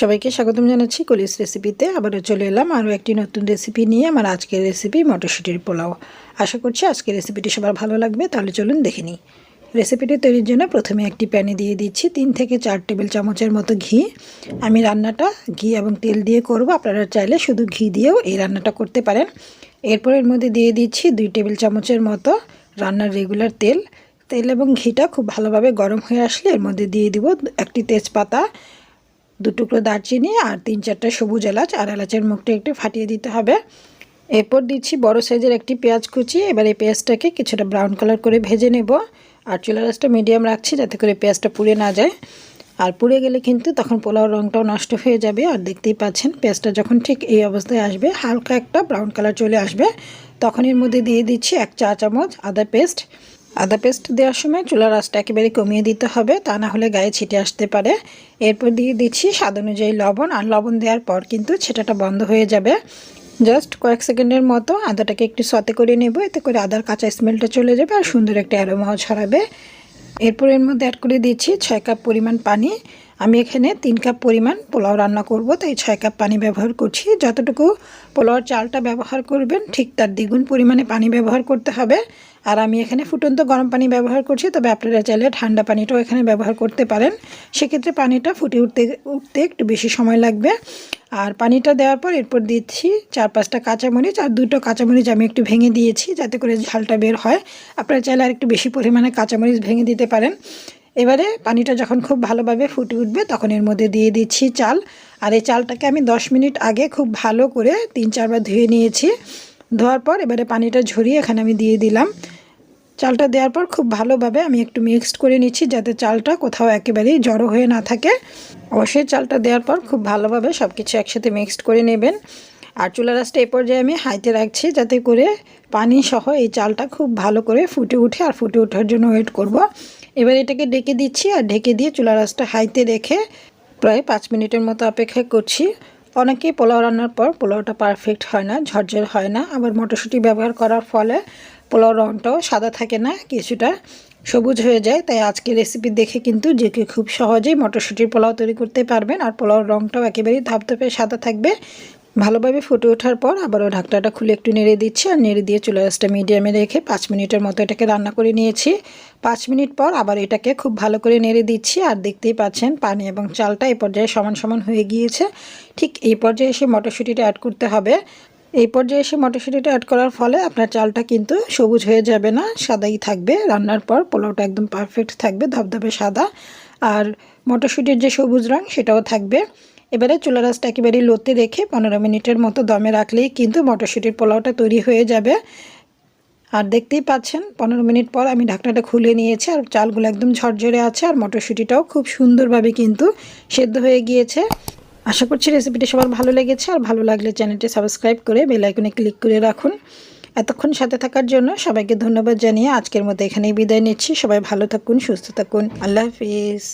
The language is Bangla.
সবাইকে স্বাগতম জানাচ্ছি কলিস রেসিপিতে। আবারও চলে এলাম আরও একটি নতুন রেসিপি নিয়ে আমার আজকের রেসিপি মটরশুঁটির পোলাও। আশা করছি আজকের রেসিপিটি সবার ভালো লাগবে, তাহলে চলুন দেখে নিই। রেসিপিটি তৈরির জন্য প্রথমে একটি প্যানে দিয়ে দিচ্ছি তিন থেকে চার টেবিল চামচের মতো ঘি। আমি রান্নাটা ঘি এবং তেল দিয়ে করব, আপনারা চাইলে শুধু ঘি দিয়েও এই রান্নাটা করতে পারেন। এরপর এর মধ্যে দিয়ে দিচ্ছি দুই টেবিল চামচের মতো রান্নার রেগুলার তেল। তেল এবং ঘিটা খুব ভালোভাবে গরম হয়ে আসলে এর মধ্যে দিয়ে দিব একটি তেজপাতা দু টুকরো দারচিনি আর তিন চারটা সবুজ এলাচ আর এলাচের মুখটা একটু ফাটিয়ে দিতে হবে। এরপর দিচ্ছি বড় সাইজের একটি পেঁয়াজ কুচি। এবার এই পেঁয়াজটাকে কিছুটা ব্রাউন কালার করে ভেজে নেব আর চুলা রাসটা মিডিয়াম রাখছি যাতে করে পেঁয়াজটা পুড়ে না যায়। আর পুড়ে গেলে কিন্তু তখন পোলাও রঙটাও নষ্ট হয়ে যাবে আর দেখতেই পাচ্ছেন পেঁয়াজটা যখন ঠিক এই অবস্থায় আসবে, হালকা একটা ব্রাউন কালার চলে আসবে। তখন এর মধ্যে দিয়ে দিচ্ছি এক চা চামচ আদা পেস্ট। আদা পেস্ট দেওয়ার সময় চুলার আঁচটা একেবারে কমিয়ে দিতে হবে, তা না হলে গায়ে ছিটে আসতে পারে। এরপর দিয়ে দিচ্ছি স্বাদ অনুযায়ী লবণ, আর লবণ দেওয়ার পর কিন্তু ছেটাটা বন্ধ হয়ে যাবে। জাস্ট কয়েক সেকেন্ডের মতো আদাটাকে একটু সতে করে নেব, এতে করে আদার কাঁচা স্মেলটা চলে যাবে আর সুন্দর একটা অ্যারোমাও ছড়াবে। এরপর এর মধ্যে অ্যাড করে দিচ্ছি ছয় কাপ পরিমাণ পানি। আমি এখানে তিন কাপ পরিমাণ পোলাও রান্না করব, তাই ছয় কাপ পানি ব্যবহার করছি। যতটুকু পোলাওর চালটা ব্যবহার করবেন, ঠিক তার দ্বিগুণ পরিমাণে পানি ব্যবহার করতে হবে। আর আমি এখানে ফুটন্ত গরম পানি ব্যবহার করছি, তবে আপনারা চাইলে ঠান্ডা পানিটাও এখানে ব্যবহার করতে পারেন। সেক্ষেত্রে পানিটা ফুটে উঠতে উঠতে একটু বেশি সময় লাগবে। আর পানিটা দেওয়ার পর এরপর দিচ্ছি চার পাঁচটা কাঁচামরিচ, আর দুটো কাঁচামরিচ আমি একটু ভেঙে দিয়েছি যাতে করে ঝালটা বের হয়। আপনারা চাইলে আর একটু বেশি পরিমাণে কাঁচামরিচ ভেঙে দিতে পারেন। এবারে পানিটা যখন খুব ভালোভাবে ফুটে উঠবে, তখন এর মধ্যে দিয়ে দিচ্ছি চাল। আর এই চালটাকে আমি 10 মিনিট আগে খুব ভালো করে তিন চারবার ধুয়ে নিয়েছি। ধোয়ার পর এবারে পানিটা ঝরিয়ে এখানে আমি দিয়ে দিলাম। চালটা দেওয়ার পর খুব ভালোভাবে আমি একটু মিক্সড করে নিচ্ছি যাতে চালটা কোথাও একেবারেই জড়ো হয়ে না থাকে। অবশ্যই চালটা দেওয়ার পর খুব ভালোভাবে সব কিছু একসাথে মিক্সড করে নেবেন। আর চুলা রাসটা এই পর্যায়ে আমি হাইতে রাখছি যাতে করে পানি সহ এই চালটা খুব ভালো করে ফুটে উঠে আর ফুটে ওঠার জন্য ওয়েট করব। এবার এটাকে ডেকে দিচ্ছি আর ঢেকে দিয়ে চুলা রাসটা হাইতে রেখে প্রায় পাঁচ মিনিটের মতো অপেক্ষা করছি। অনেকেই পোলাও রান্নার পর পোলাওটা পারফেক্ট হয় না, ঝরঝর হয় না, আবার মটরশুঁটি ব্যবহার করার ফলে পোলাও রঙটাও সাদা থাকে না, কিছুটা সবুজ হয়ে যায়। তাই আজকে রেসিপি দেখে কিন্তু যে কেউ খুব সহজেই মটরশুঁটির পোলাও তৈরি করতে পারবেন। আর পোলাওর রঙটাও একেবারেই ধপধপে সাদা থাকবে। ভালোভাবে ফুটে ওঠার পর আবারও ঢাকটাটা খুলে একটু নেড়ে দিচ্ছি। আর নেড়ে দিয়ে চুলা রাসটা মিডিয়ামে রেখে পাঁচ মিনিটের মতো এটাকে রান্না করে নিয়েছি। পাঁচ মিনিট পর আবার এটাকে খুব ভালো করে নেড়ে দিচ্ছি। আর দেখতেই পাচ্ছেন পানি এবং চালটা এই পর্যায়ে সমান সমান হয়ে গিয়েছে। ঠিক এই পর্যায়ে এসে মটরশুঁটিটা অ্যাড করতে হবে। এই পর্যায়ে এসে মটরশুঁটিটা অ্যাড করার ফলে আপনার চালটা কিন্তু সবুজ হয়ে যাবে না, সাদাই থাকবে। রান্নার পর পোলাওটা একদম পারফেক্ট থাকবে, ধবধবে সাদা। আর মটরশুঁটির যে সবুজ রং, সেটাও থাকবে। এবারে চুলা রাসটা একেবারেই লোতে রেখে পনেরো মিনিটের মতো দমে রাখলেই কিন্তু মটরশুঁটির পোলাওটা তৈরি হয়ে যাবে। আর দেখতেই পাচ্ছেন, পনেরো মিনিট পর আমি ঢাকনাটা খুলে নিয়েছি আর চালগুলো একদম ঝরঝরে আছে আর মটরশুঁটিটাও খুব সুন্দরভাবে কিন্তু সেদ্ধ হয়ে গিয়েছে। আশা করছি রেসিপিটি সবার ভালো লেগেছে। আর ভালো লাগলে চ্যানেলটি সাবস্ক্রাইব করে বেলাইকনে ক্লিক করে রাখুন। এতক্ষণ সাথে থাকার জন্য সবাইকে ধন্যবাদ জানিয়ে আজকের মতো এখানেই বিদায় নিচ্ছি। সবাই ভালো থাকুন, সুস্থ থাকুন। আল্লাহ হাফিজ।